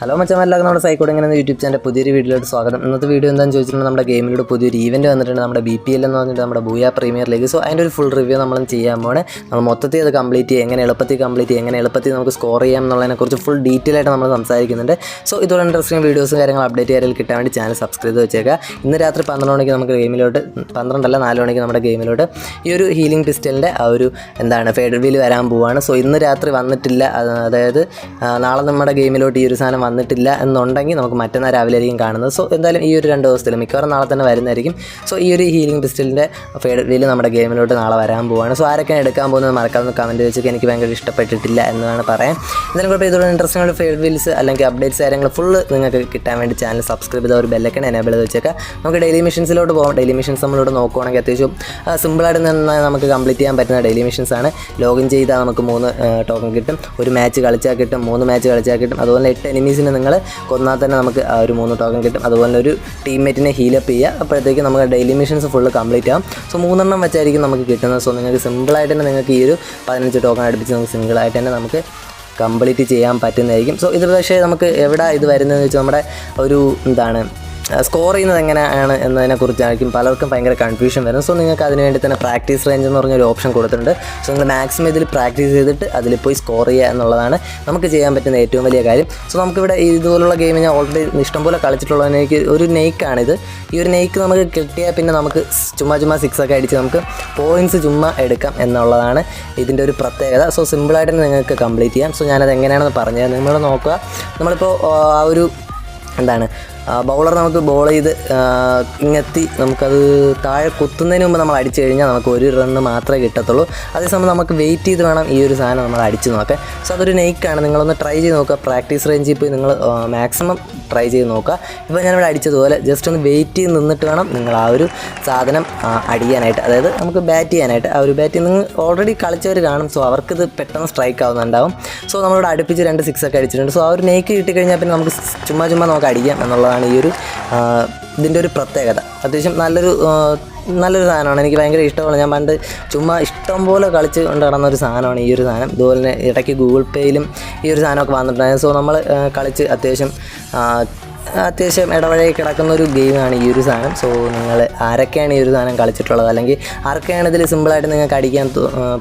Hello മച്ചാൻ എല്ലാവർക്കും നമ്മുടെ സൈക്കോട് ഇങ്ങനെ യൂട്യൂബ് ചാനൽ പുതിയൊരു വീഡിയോയിലോട്ട് സ്വാഗതം. ഇന്നത്തെ വീഡിയോ എന്താണെന്ന് ചോദിച്ചിട്ടുണ്ടെങ്കിൽ നമ്മുടെ ഗെയിമിലൂടെ പുതിയൊരു ഈവന്റ് വന്നിട്ടുണ്ട്. നമ്മുടെ ബി പി എൽ എന്ന് പറഞ്ഞിട്ട് നമ്മുടെ ബൂയ പ്രീമിയർ ലീഗ് സോ അതിന്റെ ഒരു ഫുൾ റിവ്യൂ നമ്മൾ ചെയ്യാൻ പോകണേ നമ്മൾ മൊത്തത്തിൽ അത് കംപ്ലീറ്റ് ചെയ്യുക എങ്ങനെ എളുപ്പത്തിൽ കംപ്ലീറ്റ് ചെയ്യുക എങ്ങനെ എളുപ്പത്തിൽ നമുക്ക് സ്കോർ ചെയ്യാം എന്നുള്ളതിനെക്കുറിച്ച് ഫുൾ ഡീറ്റെയിൽ ആയിട്ട് നമ്മൾ സംസാരിക്കുന്നുണ്ട്. സോ ഇതുപോലെ ഇൻട്രസ്റ്റിംഗ് വീഡിയോസും കാര്യങ്ങൾ അപ്ഡേറ്റ് ചെയ്യാൻ കിട്ടാൻ വേണ്ടി ചാനൽ സബ്സ്ക്രൈബ് ചെയ്ത് വെച്ചേക്കുക. ഇന്ന് രാത്രി പന്ത്രണ്ട് മണിക്ക് നമുക്ക് ഗെയിമിലോട്ട് പന്ത്രണ്ടല്ല നാല് മണിക്ക് നമ്മുടെ ഗെയിമിലോട്ട് ഈ ഒരു ഹീലിംഗ് പിസ്റ്റലിന്റെ ആ ഒരു എന്താണ് ഫേഡ് വീൽ വരാൻ പോവുകയാണ് സോ ഇന്ന് രാത്രി വന്നിട്ടില്ല. അതായത് നാളെ നമ്മുടെ ഗെയിമിലോട്ട് ഈ ഒരു സാധനം വന്നിട്ടില്ല എന്നുണ്ടെങ്കിൽ നമുക്ക് മറ്റന്നാൾ രാവിലെ ആയിരിക്കും കാണുന്നത്. സോ എന്തായാലും ഈ ഒരു രണ്ട് ദിവസത്തിൽ മിക്കവാറും നാളെ തന്നെ വരുന്നതായിരിക്കും. സോ ഈ ഒരു ഹീലിംഗ് പിസ്റ്റലിന്റെ ഫേഡ് വീൽ നമ്മുടെ ഗെയിമിലോട്ട് നാളെ വരാൻ പോവുകയാണ് സോ ആരൊക്കെയാണ് എടുക്കാൻ പോകുന്നത് മറക്കാമെന്ന് കമന്റ് വെച്ചൊക്കെ എനിക്ക് ഭയങ്കര ഇഷ്ടപ്പെട്ടിട്ടില്ല എന്നാണ് പറയാം എന്തായാലും കുഴപ്പം ഇതുപോലെ ഇൻട്രസ്റ്റിംഗ് ഫേഡ് വീൽസ് അല്ലെങ്കിൽ അപ്ഡേറ്റ്സ് കാര്യങ്ങൾ ഫുള്ള് നിങ്ങൾക്ക് കിട്ടാൻ വേണ്ടി ചാനൽ സബ്സ്ക്രൈബ് ചെയ്ത ഒരു ബെല്ലൊക്കെ എനേബിൾ ചെയ്ത് വെച്ചേക്കാം നമുക്ക് ഡെയിലി മിഷൻസിലോട്ട് പോകാം ഡെയിലി മിഷൻസ് നമ്മളിവിടെ നോക്കുവാണെങ്കിൽ അത്യാവശ്യം സിമ്പിളായിട്ട് നിന്ന് നമുക്ക് കംപ്ലീറ്റ് ചെയ്യാൻ പറ്റുന്ന ഡെയിലി മിഷൻസ് ആണ്. ലോഗിൻ ചെയ്താൽ നമുക്ക് മൂന്ന് ടോക്കൺ കിട്ടും. ഒരു മാച്ച് കളിച്ചാൽ കിട്ടും. മൂന്ന് മാച്ച് കളിച്ചാൽ കിട്ടും. അതുപോലെ എട്ട് എനിമീസിനെ നിങ്ങൾ കൊന്നാൽ തന്നെ നമുക്ക് ആ ഒരു മൂന്ന് ടോക്കൺ കിട്ടും. അതുപോലെ ഒരു ടീംമേറ്റിനെ ഹീലപ്പ് ചെയ്യുക അപ്പോഴത്തേക്ക് നമുക്ക് ഡെയിലി മിഷൻസ് ഫുള്ള് കംപ്ലീറ്റ് ആവും. സോ മൂന്നെണ്ണം വെച്ചായിരിക്കും നമുക്ക് കിട്ടുന്നത്. സോ നിങ്ങൾക്ക് സിമ്പിളായിട്ട് തന്നെ നിങ്ങൾക്ക് ഈ ഒരു പതിനഞ്ച് ടോക്കൺ അടുപ്പിച്ച് നമുക്ക് സിംഗിളായിട്ട് തന്നെ നമുക്ക് കംപ്ലീറ്റ് ചെയ്യാൻ പറ്റുന്നതായിരിക്കും. സോ ഇത് പക്ഷേ നമുക്ക് എവിടെ ഇത് വരുന്നതെന്ന് വെച്ചാൽ നമ്മുടെ ഒരു എന്താണ് സ്കോർ ചെയ്യുന്നത് എങ്ങനെയാണ് എന്നതിനെക്കുറിച്ചായിരിക്കും പലർക്കും ഭയങ്കര കൺഫ്യൂഷൻ വരും. സോ നിങ്ങൾക്ക് അതിന് വേണ്ടി തന്നെ പ്രാക്ടീസ് റേഞ്ച് എന്ന് പറഞ്ഞൊരു ഓപ്ഷൻ കൊടുത്തിട്ടുണ്ട്. സോ നിങ്ങൾ മാക്സിമം ഇതിൽ പ്രാക്ടീസ് ചെയ്തിട്ട് അതിൽ പോയി സ്കോർ ചെയ്യുക എന്നുള്ളതാണ് നമുക്ക് ചെയ്യാൻ പറ്റുന്ന ഏറ്റവും വലിയ കാര്യം. സോ നമുക്കിവിടെ ഇതുപോലുള്ള ഗെയിം ഞാൻ ഓൾറെഡി ഇഷ്ടംപോലെ കളിച്ചിട്ടുള്ളത് എനിക്ക് ഒരു നെയ്ക്കാണിത് ഈ ഒരു നെയ്ക്ക് നമുക്ക് കിട്ടിയാൽ പിന്നെ നമുക്ക് ചുമ്മാ ചുമ്മാ സിക്സ് ഒക്കെ അടിച്ച് നമുക്ക് പോയിന്റ്സ് ചുമ്മാ എടുക്കാം എന്നുള്ളതാണ് ഇതിന്റെ ഒരു പ്രത്യേകത. സോ സിമ്പിളായിട്ട് നിങ്ങൾക്ക് കംപ്ലീറ്റ് ചെയ്യാം. സോ ഞാനത് എങ്ങനെയാണെന്ന് പറഞ്ഞത് നിങ്ങൾ നോക്കുക നമ്മളിപ്പോൾ ആ ഒരു എന്താണ് ബൗളർ നമുക്ക് ബോൾ ചെയ്ത് ഇങ്ങെത്തി നമുക്കത് താഴെ കുത്തുന്നതിന് മുമ്പ് നമ്മൾ അടിച്ചു കഴിഞ്ഞാൽ നമുക്ക് ഒരു റണ്ണ് മാത്രമേ കിട്ടത്തുള്ളൂ. അതേസമയം നമുക്ക് വെയിറ്റ് ചെയ്ത് വേണം ഈ ഒരു സാധനം നമ്മൾ അടിച്ച് നോക്കാൻ. സോ അതൊരു നെയ്ക്കാണ് നിങ്ങളൊന്ന് ട്രൈ ചെയ്ത് നോക്കുക. പ്രാക്ടീസ് റേഞ്ചിൽ പോയി നിങ്ങൾ മാക്സിമം ട്രൈ ചെയ്ത് നോക്കുക. ഇപ്പോൾ ഞാനിവിടെ അടിച്ചതുപോലെ ജസ്റ്റ് ഒന്ന് വെയിറ്റ് ചെയ്ത് നിന്നിട്ട് വേണം നിങ്ങൾ ആ ഒരു സാധനം അടിയാനായിട്ട്. അതായത് നമുക്ക് ബാറ്റ് ചെയ്യാനായിട്ട്. ആ ഒരു ബാറ്റ് നിങ്ങൾ ഓൾറെഡി കളിച്ചവർ കാണും. സോ അവർക്കിത് പെട്ടെന്ന് സ്ട്രൈക്ക് ആവുന്നുണ്ടാവും. സോ നമ്മളിവിടെ അടുപ്പിച്ച് രണ്ട് സിക്സ് ഒക്കെ അടിച്ചിട്ടുണ്ട്. സോ ആ ഒരു നെയ്ക്ക് കിട്ടിക്കഴിഞ്ഞാൽ പിന്നെ നമുക്ക് ചുമ്മാ ചുമ്മാ നമുക്ക് അടിക്കാം എന്നുള്ളതാണ് ഈ ഒരു ഇതിന്റെ ഒരു പ്രത്യേകത. അത്യാവശ്യം നല്ലൊരു നല്ലൊരു സാധനമാണ്. എനിക്ക് ഭയങ്കര ഇഷ്ടമാണ് ഞാൻ പണ്ട് ചുമ്മാ ഇഷ്ടം പോലെ കളിച്ച് കൊണ്ട് നടന്ന ഒരു സാധനമാണ് ഈ ഒരു സാധനം. ഇതുപോലെ തന്നെ ഇടയ്ക്ക് ഗൂഗിൾ പേയിലും ഈ ഒരു സാധനമൊക്കെ വന്നിട്ടുണ്ടായിരുന്നു. സോ നമ്മൾ കളിച്ച് അത്യാവശ്യം അത്യാവശ്യം ഇടവഴയിൽ കിടക്കുന്ന ഒരു ഗെയിമാണ് ഈ ഒരു സാധനം. സോ നിങ്ങൾ ആരൊക്കെയാണ് ഈ ഒരു സാധനം കളിച്ചിട്ടുള്ളത്? അല്ലെങ്കിൽ ആർക്കെയാണ് ഇതിൽ സിമ്പിളായിട്ട് നിങ്ങൾക്ക് അടിക്കാൻ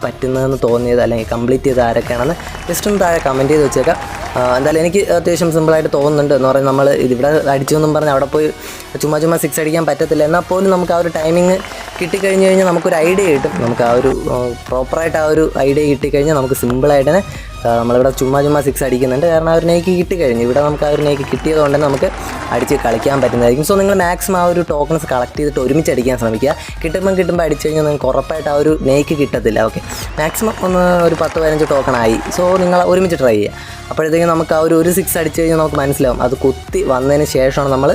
പറ്റുന്നതെന്ന് തോന്നിയത്? അല്ലെങ്കിൽ കംപ്ലീറ്റ് ചെയ്ത് ആരൊക്കെയാണെന്ന് ജസ്റ്റ് ഒന്ന് താഴെ കമന്റ് ചെയ്ത് വെച്ചേക്കാം. എന്തായാലും എനിക്ക് അത്യാവശ്യം സിമ്പിളായിട്ട് തോന്നുന്നുണ്ട്. എന്ന് പറയുന്നത് നമ്മൾ ഇവിടെ അടിച്ചു എന്നും പറഞ്ഞ് അവിടെ പോയി ചുമ്മാ ചുമ്മാ സിക്സ് അടിക്കാൻ പറ്റത്തില്ല. എന്നാൽ പോലും നമുക്ക് ആ ഒരു ടൈമിങ് കിട്ടിക്കഴിഞ്ഞ് കഴിഞ്ഞാൽ നമുക്കൊരു ഐഡിയ കിട്ടും. നമുക്ക് ആ ഒരു പ്രോപ്പറായിട്ട് ആ ഒരു ഐഡിയ കിട്ടിക്കഴിഞ്ഞാൽ നമുക്ക് സിമ്പിളായിട്ട് തന്നെ നമ്മളിവിടെ ചുമ്മാ ചുമ്മാ സിക്സ് അടിക്കുന്നുണ്ട്. കാരണം ആ ഒരു കിട്ടി കിട്ടിക്കഴിഞ്ഞു. ഇവിടെ നമുക്ക് ആ ഒരു നെയ്ക്ക് കിട്ടിയത് കൊണ്ട് നമുക്ക് അടിച്ച് കളിക്കാൻ പറ്റുന്നതായിരിക്കും. സോ നിങ്ങൾ മാക്സിമം ആ ഒരു ടോക്കൺസ് കളക്ട് ചെയ്തിട്ട് ഒരുമിച്ച് അടിക്കാൻ ശ്രമിക്കുക. കിട്ടുമ്പം കിട്ടുമ്പോൾ അടിച്ചു കഴിഞ്ഞാൽ നിങ്ങൾക്ക് ഉറപ്പായിട്ട് ആ ഒരു നെയ്ക്ക് കിട്ടത്തില്ല. ഓക്കെ മാക്സിമം ഒന്ന് ഒരു പത്ത് പതിനഞ്ച് ടോക്കൺ ആയി. സോ നിങ്ങൾ ഒരുമിച്ച് ട്രൈ ചെയ്യുക. അപ്പോഴത്തേക്കും നമുക്ക് ആ ഒരു ഒരു സിക്സ് അടിച്ചു കഴിഞ്ഞാൽ നമുക്ക് മനസ്സിലാവും. അത് കുത്തി വന്നതിന് ശേഷമാണ് നമ്മൾ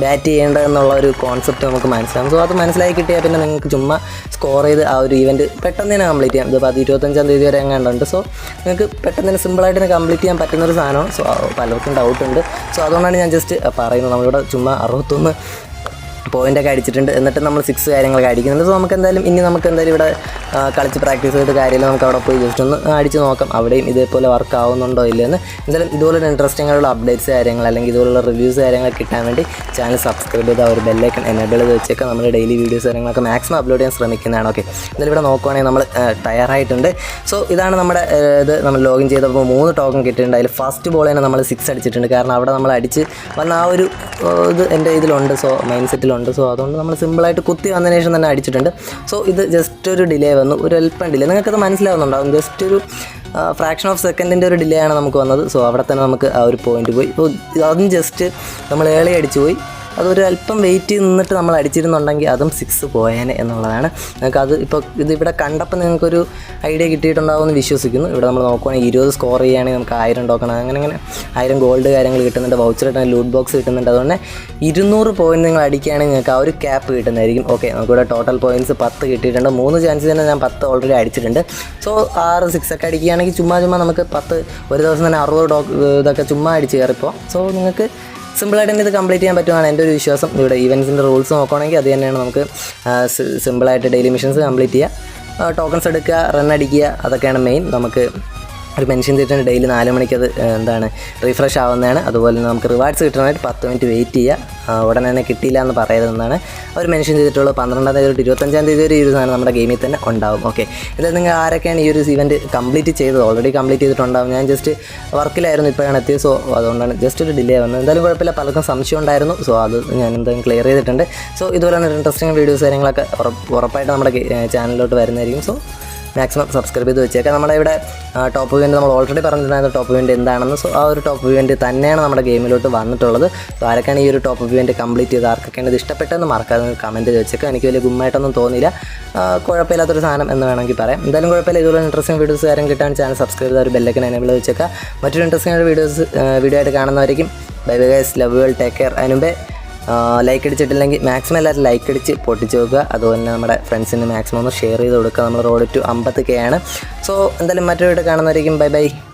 ബാറ്റ് ചെയ്യേണ്ടതെന്നുള്ള ഒരു കോൺസെപ്റ്റ് നമുക്ക് മനസ്സിലാവും. സോ അത് മനസ്സിലായി കിട്ടിയാൽ പിന്നെ നിങ്ങൾക്ക് ചുമ്മാ സ്കോർ ചെയ്ത് ആ ഒരു ഇവന്റ് പെട്ടെന്ന് തന്നെ കംപ്ലീറ്റ് ചെയ്യാം. ഇതിപ്പോൾ അത് ഇരുപത്തഞ്ചാം തീയതി വരെ എങ്ങാണ്ടുണ്ട് സോ നിങ്ങൾക്ക് പെട്ടെന്ന് തന്നെ സിമ്പിളായിട്ട് തന്നെ കംപ്ലീറ്റ് ചെയ്യാൻ പറ്റുന്ന ഒരു സാധനമാണ്. സോ പലർക്കും ഡൗട്ടുണ്ട് സോ അതുകൊണ്ടാണ് ഞാൻ ജസ്റ്റ് പറയുന്നത്. നമ്മളിവിടെ ചുമ്മാ അറുപത്തൊന്ന് പോയിന്റൊക്കെ അടിച്ചിട്ടുണ്ട്. എന്നിട്ട് നമ്മൾ സിക്സ് കാര്യങ്ങളൊക്കെ അടിക്കുന്നുണ്ട്. സോ നമുക്ക് എന്തായാലും ഇനി നമുക്ക് എന്തായാലും ഇവിടെ കളിച്ച് പ്രാക്ടീസ് ചെയ്ത് കാര്യമില്ല. നമുക്ക് അവിടെ പോയി ജസ്റ്റ് ഒന്ന് അടിച്ച് നോക്കാം. അവിടെയും ഇതേപോലെ വർക്ക് ആവുന്നുണ്ടോ ഇല്ലയെന്ന് എന്തായാലും ഇതുപോലുള്ള ഇൻട്രസ്റ്റിംഗ് ആയിട്ടുള്ള അപ്ഡേറ്റ്സ് കാര്യങ്ങൾ അല്ലെങ്കിൽ ഇതുപോലുള്ള റിവ്യൂസ് കാര്യങ്ങളൊക്കെ കിട്ടാൻ വേണ്ടി ചാനൽ സബ്സ്ക്രൈബ് ചെയ്ത് ഒരു ബെല്ലൈക്കൺ എനേബിൾ ചെയ്ത് വെച്ചേക്കാം നമ്മൾ ഡെയിലി വീഡിയോസ് കാര്യങ്ങളൊക്കെ മാക്സിമം അപ്ലോഡ് ചെയ്യാൻ ശ്രമിക്കുന്നതാണ്. ഓക്കെ എന്തായാലും ഇവിടെ നോക്കുവാണെങ്കിൽ നമ്മൾ ടയറായിട്ടുണ്ട് സോ ഇതാണ് നമ്മുടെ ഇത് നമ്മൾ ലോഗിൻ ചെയ്തപ്പോൾ മൂന്ന് ടോക്കൺ കിട്ടിയിട്ടുണ്ട്. അതിൽ ഫസ്റ്റ് ബോൾ തന്നെ നമ്മൾ സിക്സ് അടിച്ചിട്ടുണ്ട്. കാരണം അവിടെ നമ്മൾ അടിച്ച് വന്ന ആ ഒരു ഇത് എന്റെ ഇതിലുണ്ട്. സോ മൈൻഡ് സെറ്റിലുണ്ട് സോ അതുകൊണ്ട് നമ്മൾ സിമ്പിളായിട്ട് കുത്തി വന്നതിന് ശേഷം തന്നെ അടിച്ചിട്ടുണ്ട്. സോ ഇത് ജസ്റ്റ് ഒരു ഡിലേ വന്നു. ഒരു അല്പം ഡിലേ നിങ്ങൾക്കത് മനസ്സിലാവുന്നുണ്ടാവും ജസ്റ്റ് ഒരു ഫ്രാക്ഷൻ ഓഫ് സെക്കൻഡിന്റെ ഒരു ഡിലേ ആണ് നമുക്ക് വന്നത്. സോ അവിടെ തന്നെ നമുക്ക് ആ ഒരു പോയിന്റ് പോയി. അപ്പോൾ അതും ജസ്റ്റ് നമ്മൾ ഏളി അടിച്ചു പോയി. അതൊരു അല്പം വെയിറ്റ് നിന്നിട്ട് നമ്മൾ അടിച്ചിരുന്നുണ്ടെങ്കിൽ അതും സിക്സ് പോയേനെ എന്നുള്ളതാണ്. നിങ്ങൾക്ക് അത് ഇപ്പോൾ ഇതിവിടെ കണ്ടപ്പോൾ നിങ്ങൾക്കൊരു ഐഡിയ കിട്ടിയിട്ടുണ്ടാവുമെന്ന് വിശ്വസിക്കുന്നു. ഇവിടെ നമ്മൾ നോക്കുവാണെങ്കിൽ ഇരുപത് സ്കോർ ചെയ്യുകയാണെങ്കിൽ നമുക്ക് ആയിരം ടോക്കൺ അങ്ങനെ അങ്ങനെ ആയിരം ഗോൾഡ് കാര്യങ്ങൾ കിട്ടുന്നുണ്ട് വൗച്ചർ കിട്ടുന്ന ലൂട്ട് ബോക്സ് കിട്ടുന്നുണ്ട്. അതുകൊണ്ട് ഇരുന്നൂറ് പോയിന്റ് നിങ്ങൾ അടിക്കുകയാണെങ്കിൽ നിങ്ങൾക്ക് ആ ഒരു ക്യാപ്പ് കിട്ടുന്നതായിരിക്കും. ഓക്കെ നമുക്കിവിടെ ടോട്ടൽ പോയിന്റ്സ് പത്ത് കിട്ടിയിട്ടുണ്ട്. മൂന്ന് ചാൻസ് തന്നെ ഞാൻ പത്ത് ഓൾറെഡി അടിച്ചിട്ടുണ്ട്. സോ ആറ് സിക്സ് ഒക്കെ അടിക്കുകയാണെങ്കിൽ ചുമ്മാ ചുമ്മാ നമുക്ക് പത്ത് ഒരു ദിവസം തന്നെ അറുപത് ഡോ ഇതൊക്കെ ചുമ്മാ അടിച്ച് കയറിപ്പോൾ സോ നിങ്ങൾക്ക് സിമ്പിളായിട്ട് ഇത് കംപ്ലീറ്റ് ചെയ്യാൻ പറ്റുമെന്നാണ് എന്റെ ഒരു വിശ്വാസം. ഇവിടെ ഈവൻസിന്റെ റൂൾസ് നോക്കുകയാണെങ്കിൽ അത് തന്നെയാണ് നമുക്ക് സിമ്പിളായിട്ട് ഡെയിലി മിഷൻസ് കംപ്ലീറ്റ് ചെയ്യുക. ടോക്കൺസ് എടുക്കുക റൺ അടിക്കുക അതൊക്കെയാണ് മെയിൻ. നമുക്ക് ഒരു മെൻഷൻ ചെയ്തിട്ടുണ്ട് ഡെയിലി നാല് മണിക്ക് അത് എന്താണ് റീഫ്രഷ് ആവുന്നതാണ്. അതുപോലെ നമുക്ക് റിവാർഡ്സ് കിട്ടാനായിട്ട് പത്ത് മിനിറ്റ് വെയിറ്റ് ചെയ്യുക. ഉടനെ തന്നെ കിട്ടിയില്ല എന്ന് പറയരുതെന്നാണ് അവർ മെൻഷൻ ചെയ്തിട്ടുള്ളത്. പന്ത്രണ്ടാം തീയതി തൊട്ട് ഇരുപത്തഞ്ചാം തീയതി വരെ ഈ ഒരു സാധനം നമ്മുടെ ഗെയിമിൽ തന്നെ ഉണ്ടാവും. ഓക്കെ ഇതിൽ നിങ്ങൾ ആരൊക്കെയാണ് ഈ ഒരു ഇവന്റ് കംപ്ലീറ്റ് ചെയ്തത്? ഓൾറെഡി കംപ്ലീറ്റ് ചെയ്തിട്ടുണ്ടാവും. ഞാൻ ജസ്റ്റ് വർക്കിലായിരുന്നു ഇപ്പോഴാണ് എത്തിയത്. സോ അതുകൊണ്ടാണ് ജസ്റ്റ് ഒരു ഡിലേ വന്നത്. എന്തായാലും കുഴപ്പമില്ല. പലർക്കും സംശയം ഉണ്ടായിരുന്നു. സോ അത് ഞാൻ എന്തായാലും ക്ലിയർ ചെയ്തിട്ടുണ്ട്. സോ ഇതുപോലെ ഇൻട്രസ്റ്റിംഗ് വീഡിയോസ് കാര്യങ്ങളൊക്കെ ഉറപ്പ് ഉറപ്പായിട്ട് നമ്മുടെ ചാനലിലോട്ട് വരുന്നതായിരിക്കും. സോ മാക്സിമം സബ്സ്ക്രൈബ് ചെയ്ത് വെച്ചേക്കാം. നമ്മുടെ ഇവിടെ ടോപ്പ് ഇവന്റ് നമ്മൾ ഓൾറെഡി പറഞ്ഞിട്ടുണ്ടായിരുന്നു ടോപ്പ് ഇവന്റ് എന്താണെന്ന്. സോ ആ ഒരു ടോപ്പ് ഇവന്റ് തന്നെയാണ് നമ്മുടെ ഗെയിമിലോട്ട് വന്നിട്ടുള്ളത്. സോ ആരൊക്കെയാണ് ഈ ഒരു ടോപ്പ് ഇവന്റ് കംപ്ലീറ്റ് ചെയ്ത് ആർക്കൊക്കെയാണ് ഇത് ഇഷ്ടപ്പെട്ടെന്ന് മറക്കാതെ കമന്റ് ചെയ്ത് വെച്ചേക്കാം എനിക്ക് വലിയ ഗുമ്മായിട്ടൊന്നും തോന്നിയില്ല. കുഴപ്പമില്ലാത്തൊരു സാധനം എന്ന് വേണമെങ്കിൽ പറയാം. എന്തായാലും കുഴപ്പമില്ല. ഇതുപോലെ ഇൻട്രസ്റ്റിംഗ് വീഡിയോസ് കാര്യം കിട്ടാൻ ചാനൽ സബ്സ്ക്രൈബ് ചെയ്ത ഒരു ബെല്ലൊക്കെ എനേബിൾ വെച്ചേക്കാം മറ്റൊരു ഇൻട്രസ്റ്റിംഗ് വീഡിയോസ് വീഡിയോ ആയിട്ട് കാണുന്നവരായിരിക്കും bye bye guys love you take care അതിനുമ്പേ like അടിച്ചിട്ടില്ലെങ്കിൽ മാക്സിമം എല്ലാവരും ലൈക്ക് അടിച്ച് പൊട്ടിച്ച് നോക്കുക അതുപോലെ തന്നെ നമ്മുടെ ഫ്രണ്ട്സിന് മാക്സിമം ഒന്ന് ഷെയർ ചെയ്ത് കൊടുക്കുക. നമ്മൾ റോഡ് ടു അമ്പത് കെ ആണ്. സോ എന്തായാലും മറ്റൊരു കാണുന്നവരായിരിക്കും ബൈ ബൈ